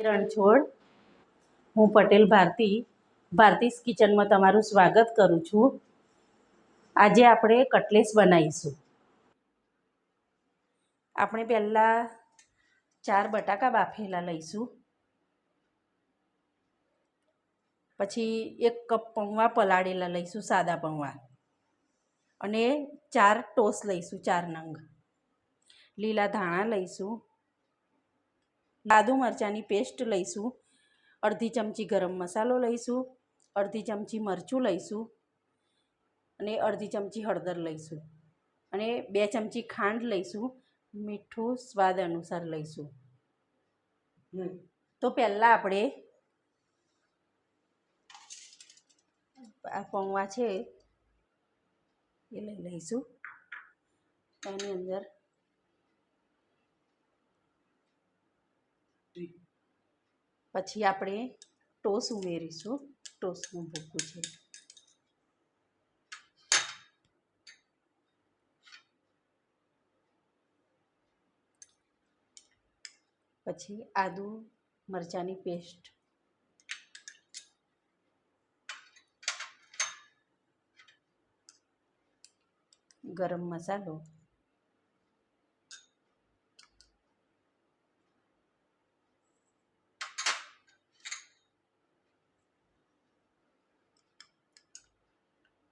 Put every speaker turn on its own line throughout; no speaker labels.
રણછોડ હું પટેલ ભારતી, ભારતીસ કિચનમાં તમારું સ્વાગત કરું છું. આજે આપણે કટલેસ બનાવીશું. આપણે પહેલાં ચાર બટાકા બાફેલા લઈશું. પછી એક કપ પૌવા પલાળેલા લઈશું, સાદા પૌવા. અને ચાર ટોસ લઈશું, ચાર નંગ. લીલા ધાણા લઈશું. આદુ મરચાંની પેસ્ટ લઈશું, અડધી ચમચી ગરમ મસાલો લઈશું, અડધી ચમચી મરચું લઈશું અને અડધી ચમચી હળદર લઈશું અને બે ચમચી ખાંડ લઈશું, મીઠું સ્વાદ અનુસાર લઈશું. તો પહેલાં આપણે આ પૌવા છે એ લઈ લઈશું. એની અંદર પછી આપણે ટોસ ઉમેરીશું. ટોસનું ભૂકું છે. પછી આદુ મરચાંની પેસ્ટ. ગરમ મસાલો.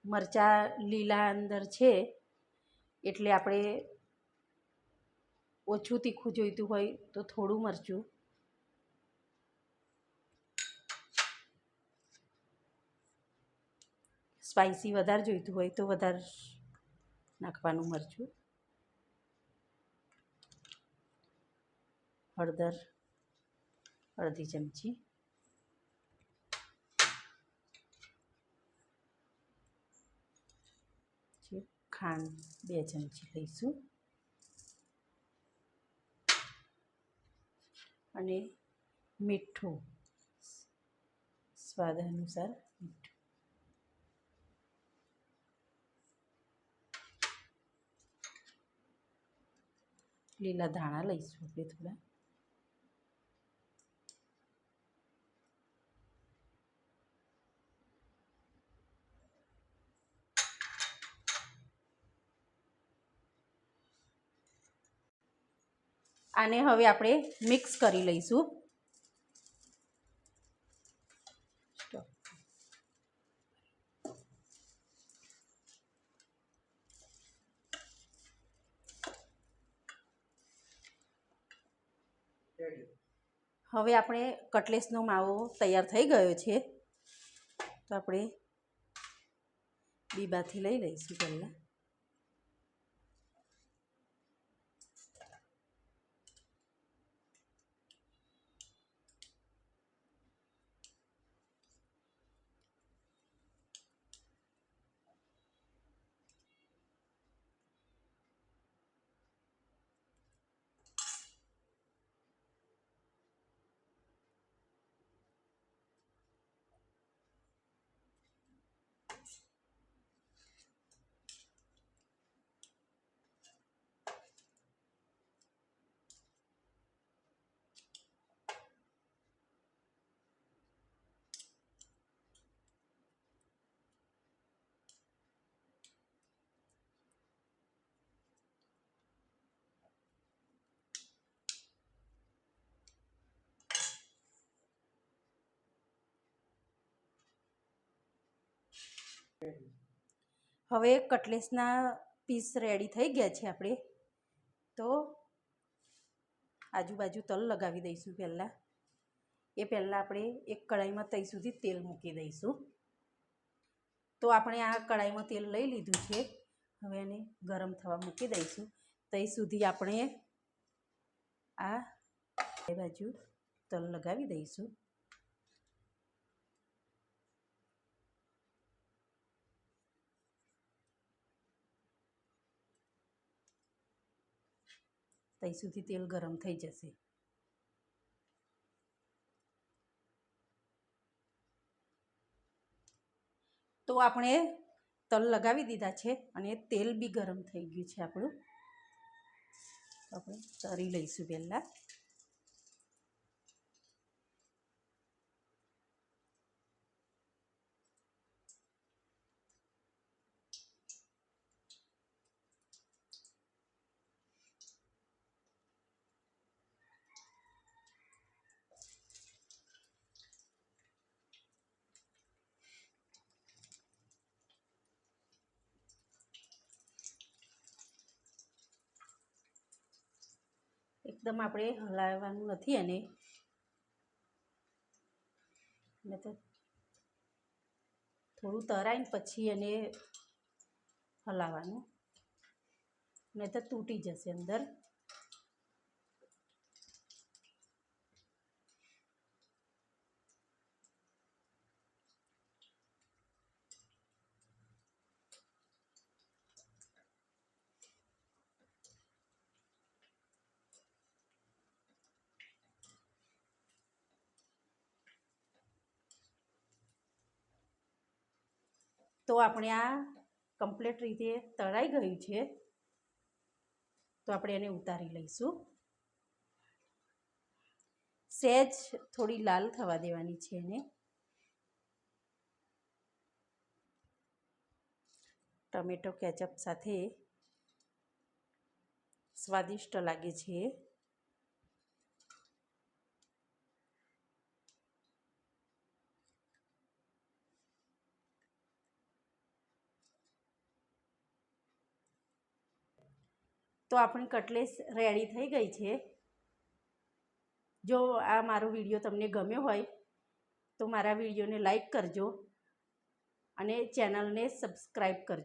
મરચાં લીલા અંદર છે, એટલે આપણે ઓછું તીખું જોઈતું હોય તો થોડું મરચું. સ્પાઇસી વધારે જોઈતું હોય તો વધારે નાખવાનું મરચું. હળદર, અડધી ચમચી. પછી ખાંડ બે ચમચી લઈશું. અને મીઠું, સ્વાદ અનુસાર મીઠું. લીલા ધાણા લઈશું આપણે થોડા. આને હવે આપણે મિક્સ કરી લઈશું. હવે આપણે કટલેસનો માવો તૈયાર થઈ ગયો છે. તો આપણે બીબાથી લઈ લઈશું પહેલાં. હવે કટલેસના પીસ રેડી થઈ ગયા છે આપણે. તો આજુબાજુ તલ લગાવી દઈશું પહેલાં. એ પહેલાં આપણે એક કઢાઈમાં તઈ સુધી તેલ મૂકી દઈશું. તો આપણે આ કઢાઈમાં તેલ લઈ લીધું છે. હવે એને ગરમ થવા મૂકી દઈશું. તઈ સુધી આપણે આ બાજુ તલ લગાવી દઈશું. ત્યાં સુધી તેલ ગરમ થઈ જશે. તો આપણે તલ લગાવી દીધા છે અને તેલ બી ગરમ થઈ ગયું છે આપણું. આપણે તરી લઈશું પહેલાં. એકદમ આપણે હલાવવાનું નથી એને ને તો થોડું તરાઈને પછી એને હલાવવાનું. નહીં તો તૂટી જશે અંદર. તો આપણે આ કમ્પ્લીટ રીતે તળાઈ ગયું છે. તો આપણે એને ઉતારી લઈશું. સહેજ થોડી લાલ થવા દેવાની છે એને. ટમેટો, કેચઅપ સાથે સ્વાદિષ્ટ લાગે છે. તો આપણી કટલેસ રેડી થઈ ગઈ છે. જો આ મારો વીડિયો તમને ગમ્યો હોય, તો મારા વિડીયોને લાઈક કરજો અને ચેનલને સબસ્ક્રાઈબ કરજો.